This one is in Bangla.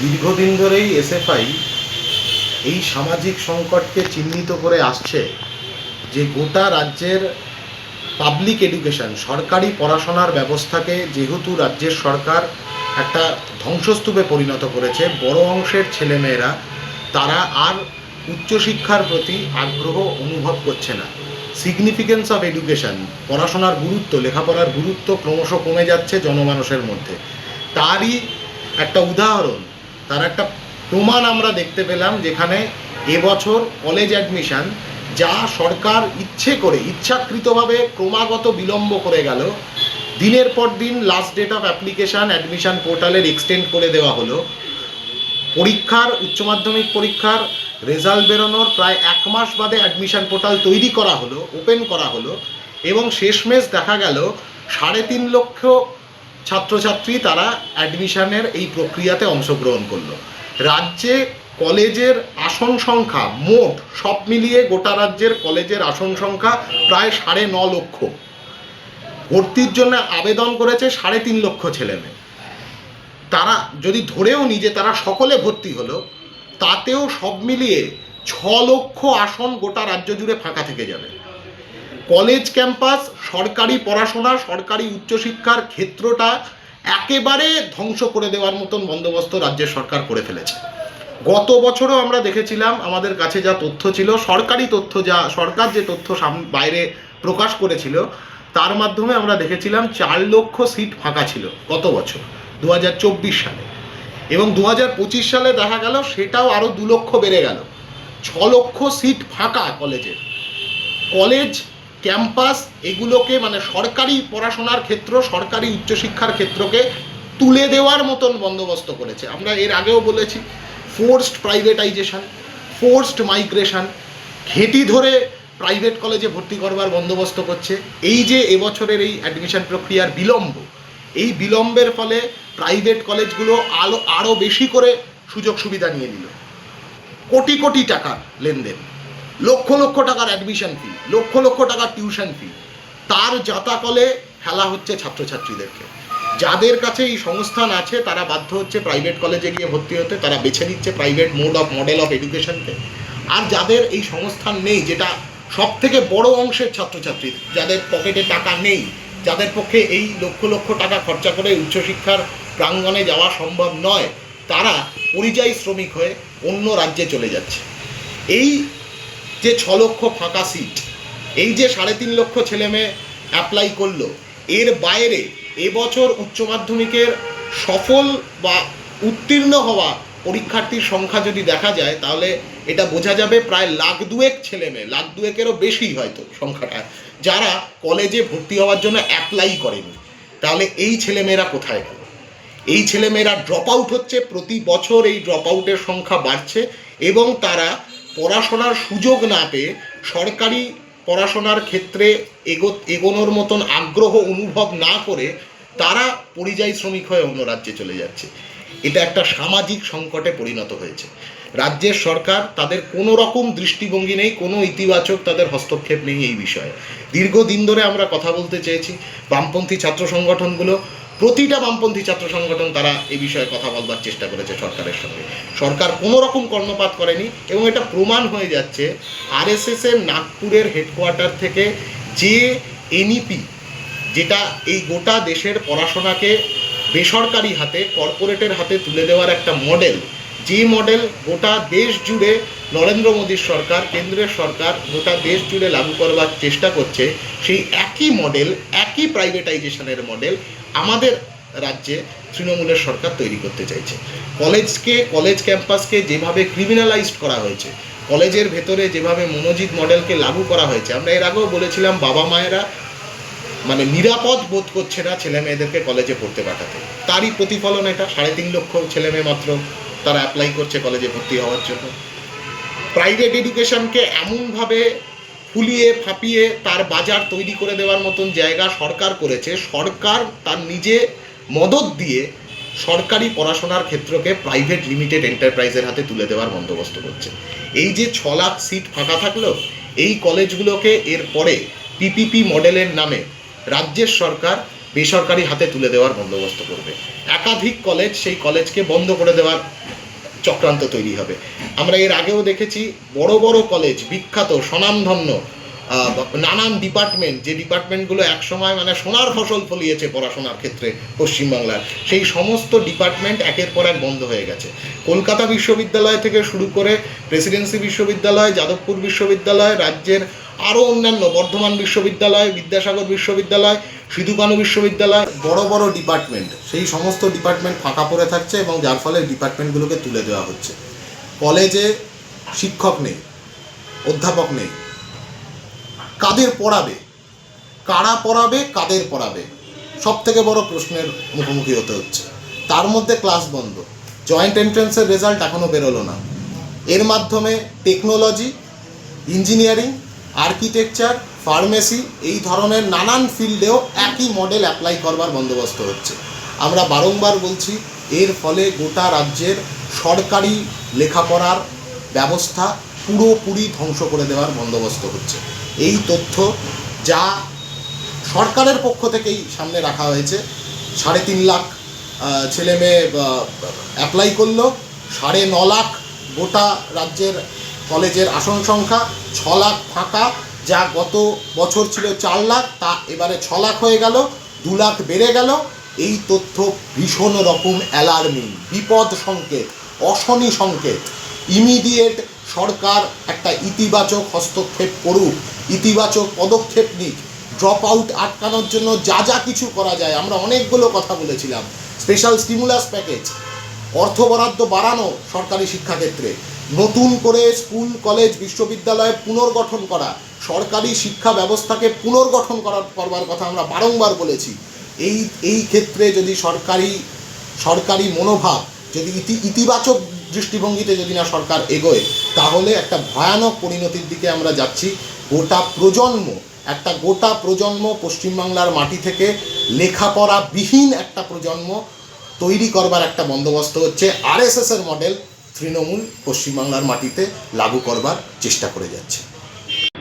দীর্ঘদিন ধরেই এসএফআই এই সামাজিক সংকটকে চিহ্নিত করে আসছে যে গোটা রাজ্যের পাবলিক এডুকেশন সরকারি পড়াশোনার ব্যবস্থাকে যেহেতু রাজ্যের সরকার একটা ধ্বংসস্তূপে পরিণত করেছে, বড় অংশের ছেলেমেয়েরা, তারা আর উচ্চশিক্ষার প্রতি আগ্রহ অনুভব করছে না। সিগনিফিকেন্স অফ এডুকেশন পড়াশোনার গুরুত্ব, লেখাপড়ার গুরুত্ব ক্রমশ কমে যাচ্ছে জনমানুষের মধ্যে। তারই একটা উদাহরণ তার একটা প্রমাণ আমরা দেখতে পেলাম যেখানে এবছর কলেজ অ্যাডমিশন যা সরকার ইচ্ছে করে, ইচ্ছাকৃতভাবে ক্রমাগত বিলম্ব করে গেল, দিনের পর দিন last date of application admission পোর্টালের এক্সটেন্ড করে দেওয়া হলো। পরীক্ষার, উচ্চ মাধ্যমিক পরীক্ষার রেজাল্ট বেরোনোর প্রায় এক মাস বাদে অ্যাডমিশন পোর্টাল তৈরি করা হলো ওপেন করা হলো এবং শেষমেশ দেখা গেল সাড়ে তিন লক্ষ ছাত্রছাত্রী তারা অ্যাডমিশনের এই প্রক্রিয়াতে অংশগ্রহণ করল। রাজ্যে কলেজের আসন সংখ্যা মোট সব মিলিয়ে গোটা রাজ্যের কলেজের আসন সংখ্যা প্রায় সাড়ে ন লক্ষ। ভর্তির জন্য আবেদন করেছে সাড়ে তিন লক্ষ ছেলেমেয়ে তারা যদি ধরেও নি যে তারা সকলে ভর্তি হলো, তাতেও সব মিলিয়ে ছ লক্ষ আসন গোটা রাজ্য জুড়ে ফাঁকা থেকে যাবে। কলেজ ক্যাম্পাস, সরকারি পড়াশোনা, সরকারি উচ্চশিক্ষার ক্ষেত্রটা একেবারে ধ্বংস করে দেওয়ার মতন বন্দোবস্ত রাজ্যের সরকার করে ফেলেছে। গত বছরও আমরা দেখেছিলাম, আমাদের কাছে যা তথ্য ছিল, সরকারি তথ্য যা, সরকার যে তথ্য বাইরে প্রকাশ করেছিল, তার মাধ্যমে আমরা দেখেছিলাম চার লক্ষ সিট ফাঁকা ছিল গত বছর দু হাজার চব্বিশ সালে। এবং দু হাজার পঁচিশ সালে দেখা গেল, সেটাও আরও দু লক্ষ বেড়ে গেল। ছ লক্ষ সিট ফাঁকা কলেজের। কলেজ ক্যাম্পাস এগুলোকে মানে সরকারি পড়াশোনার ক্ষেত্র, সরকারি উচ্চশিক্ষার ক্ষেত্রকে তুলে দেওয়ার মতন বন্দোবস্ত করেছে। আমরা এর আগেও বলেছি ফোর্সড প্রাইভেটাইজেশন ফোর্সড মাইগ্রেশন ঘেঁটি ধরে প্রাইভেট কলেজে ভর্তি করবার বন্দোবস্ত করছে। এই যে এবছরের এই অ্যাডমিশন প্রক্রিয়ার বিলম্ব, এই বিলম্বের ফলে প্রাইভেট কলেজগুলো আলো আরও বেশি করে সুযোগ সুবিধা নিয়ে নিল। কোটি কোটি টাকার লেনদেন। লক্ষ লক্ষ টাকার অ্যাডমিশন ফি লক্ষ লক্ষ টাকার টিউশন ফি তার জাতাকলে ফেলা হচ্ছে ছাত্রছাত্রীদেরকে। যাদের কাছে এই সংস্থান আছে, তারা বাধ্য হচ্ছে প্রাইভেট কলেজে গিয়ে ভর্তি হতে, তারা বেছে নিচ্ছে private mode of model of এডুকেশনকে আর যাদের এই সংস্থান নেই, যেটা সব থেকে বড় অংশের ছাত্রছাত্রী, যাদের পকেটে টাকা নেই, যাদের পক্ষে এই লক্ষ লক্ষ টাকা খরচা করে উচ্চশিক্ষার প্রাঙ্গণে যাওয়া সম্ভব নয়, তারা পরিযায়ী শ্রমিক হয়ে অন্য রাজ্যে চলে যাচ্ছে। এই যে ছ লক্ষ ফাঁকা সিট এই যে সাড়ে তিন লক্ষ ছেলে মেয়ে অ্যাপ্লাই করল, এর বাইরে এবছর উচ্চ মাধ্যমিকের সফল বা উত্তীর্ণ হওয়া পরীক্ষার্থীর সংখ্যা যদি দেখা যায়, তাহলে এটা বোঝা যাবে প্রায় লাখ দুয়েক ছেলে মেয়ে, লাখ দুয়েকেরও বেশি হয়তো সংখ্যাটা, যারা কলেজে ভর্তি হওয়ার জন্য অ্যাপ্লাই করেনি। তাহলে এই ছেলেমেয়েরা কোথায় গেল? এই ছেলেমেয়েরা ড্রপ আউট হচ্ছে, প্রতি বছর এই ড্রপ আউটের সংখ্যা বাড়ছে এবং তারা পড়াশোনার সুযোগ না পেয়ে সরকারি পড়াশোনার ক্ষেত্রে এগো এগোনোর মতন আগ্রহ অনুভব না করে তারা পরিযায়ী শ্রমিক হয়ে অন্য রাজ্যে চলে যাচ্ছে। এটা একটা সামাজিক সংকটে পরিণত হয়েছে। রাজ্যের সরকার তাদের কোনো রকম দৃষ্টিভঙ্গি নেই, কোনো ইতিবাচক তাদের হস্তক্ষেপ নেই এই বিষয়ে। দীর্ঘদিন ধরে আমরা কথা বলতে চেয়েছি, বামপন্থী ছাত্র সংগঠনগুলো প্রতিটা বামপন্থী ছাত্র সংগঠন তারা এই বিষয়ে কথা বলবার চেষ্টা করেছে সরকারের সঙ্গে। সরকার কোনো রকম কর্ণপাত করেনি এবং এটা প্রমাণ হয়ে যাচ্ছে আরএসএস এর নাগপুরের হেডকোয়ার্টার থেকে যে এনইপি, যেটা এই গোটা দেশের পড়াশোনাকে বেসরকারি হাতে, কর্পোরেটের হাতে তুলে দেওয়ার একটা মডেল, যে মডেল গোটা দেশ জুড়ে নরেন্দ্র মোদীর সরকার, কেন্দ্রের সরকার গোটা দেশ জুড়ে লাগু করবার চেষ্টা করছে, সেই একই মডেল, একই প্রাইভেটাইজেশনের মডেল আমাদের রাজ্যে তৃণমূলের সরকার তৈরি করতে চাইছে। কলেজকে, কলেজ ক্যাম্পাসকে যেভাবে ক্রিমিনালাইজড করা হয়েছে, কলেজের ভেতরে যেভাবে মনোজিৎ মডেলকে লাগু করা হয়েছে, আমরা এর আগেও বলেছিলাম বাবা মায়েরা মানে নিরাপদ বোধ করছে না ছেলে মেয়েদেরকে কলেজে পড়তে পাঠাতে। তারই প্রতিফলন এটা, সাড়ে তিন লক্ষ ছেলে মেয়ে মাত্র তারা অ্যাপ্লাই করছে কলেজে ভর্তি হওয়ার জন্য। প্রাইভেট এডুকেশনকে এমনভাবে ফুলিয়ে ফাঁপিয়ে তার বাজার তৈরি করে দেওয়ার মতন জায়গা সরকার করেছে। সরকার তার নিজে মদত দিয়ে সরকারি পড়াশোনার ক্ষেত্রকে প্রাইভেট লিমিটেড এন্টারপ্রাইজের হাতে তুলে দেওয়ার বন্দোবস্ত করছে। এই যে ছ লাখ সিট ফাঁকা থাকল, এই কলেজগুলোকে এর পরে পিপিপি মডেলের নামে রাজ্যের সরকার বেসরকারি হাতে তুলে দেওয়ার বন্দোবস্ত করবে। একাধিক কলেজ সেই কলেজকে বন্ধ করে দেওয়ার চক্রান্ত তৈরি হবে। আমরা এর আগেও দেখেছি বড় বড় কলেজ বিখ্যাত, স্বনামধন্য নানান ডিপার্টমেন্ট যে ডিপার্টমেন্টগুলো একসময় মানে সোনার ফসল ফলিয়েছে পড়াশোনার ক্ষেত্রে পশ্চিমবাংলার। সেই সমস্ত ডিপার্টমেন্ট একের পর এক বন্ধ হয়ে গেছে। কলকাতা বিশ্ববিদ্যালয় থেকে শুরু করে প্রেসিডেন্সি বিশ্ববিদ্যালয়, যাদবপুর বিশ্ববিদ্যালয়, রাজ্যের আরও অন্যান্য বর্ধমান বিশ্ববিদ্যালয়, বিদ্যাসাগর বিশ্ববিদ্যালয় সিধুকানু বিশ্ববিদ্যালয়, বড় বড় ডিপার্টমেন্ট সেই সমস্ত ডিপার্টমেন্ট ফাঁকা পড়ে থাকছে এবং যার ফলে ডিপার্টমেন্টগুলোকে তুলে দেওয়া হচ্ছে। কলেজে শিক্ষক নেই, অধ্যাপক নেই। কাদের পড়াবে? কারা পড়াবে? কাদের পড়াবে? সব থেকে বড় প্রশ্নের মুখোমুখি হতে হচ্ছে। তার মধ্যে ক্লাস বন্ধ। জয়েন্ট এন্ট্রেন্সের রেজাল্ট এখনও বেরোলো না। এর মাধ্যমে টেকনোলজি ইঞ্জিনিয়ারিং আর্কিটেকচার ফার্মেসি, এই ধরনের নানান ফিল্ডেও একই মডেল অ্যাপ্লাই করবার বন্দোবস্ত হচ্ছে। আমরা বারংবার বলছি, এর ফলে গোটা রাজ্যের সরকারি লেখাপড়ার ব্যবস্থা পুরোপুরি ধ্বংস করে দেওয়ার বন্দোবস্ত হচ্ছে। এই তথ্য যা সরকারের পক্ষ থেকেই সামনে রাখা হয়েছে। সাড়ে তিন লাখ ছেলে মেয়ে অ্যাপ্লাই করল। সাড়ে ন লাখ গোটা রাজ্যের কলেজের আসন সংখ্যা, ছ লাখ ফাঁকা। যা গত বছর ছিল চার লাখ, তা এবারে ছ লাখ হয়ে গেল, দু লাখ বেড়ে গেল। এই তথ্য ভীষণ রকম অ্যালার্মিং বিপদ সংকেত, অশনি সংকেত। ইমিডিয়েট সরকার একটা ইতিবাচক হস্তক্ষেপ করুক, ইতিবাচক পদক্ষেপ নিক ড্রপ আউট আটকানোর জন্য যা যা কিছু করা যায়। আমরা অনেকগুলো কথা বলেছিলাম। স্পেশাল স্টিমুলাস প্যাকেজ অর্থ বরাদ্দ বাড়ানো সরকারি শিক্ষাক্ষেত্রে, নতুন করে স্কুল কলেজ বিশ্ববিদ্যালয় পুনর্গঠন করা সরকারি শিক্ষা ব্যবস্থাকে পুনর্গঠন করার, করবার কথা আমরা বারংবার বলেছি। এই এই ক্ষেত্রে যদি সরকারি সরকারি মনোভাব যদি ইতি, ইতিবাচক দৃষ্টিভঙ্গিতে যদি না সরকার এগোয়, তাহলে একটা ভয়ানক পরিণতির দিকে আমরা যাচ্ছি। গোটা প্রজন্ম, একটা গোটা প্রজন্ম পশ্চিমবাংলার মাটি থেকে লেখাপড়া বিহীন একটা প্রজন্ম তৈরি করবার একটা বন্দোবস্ত হচ্ছে। আরএসএস এর মডেল তৃণমূল পশ্চিমবাংলার মাটিতে লাগু করবার চেষ্টা করে যাচ্ছে।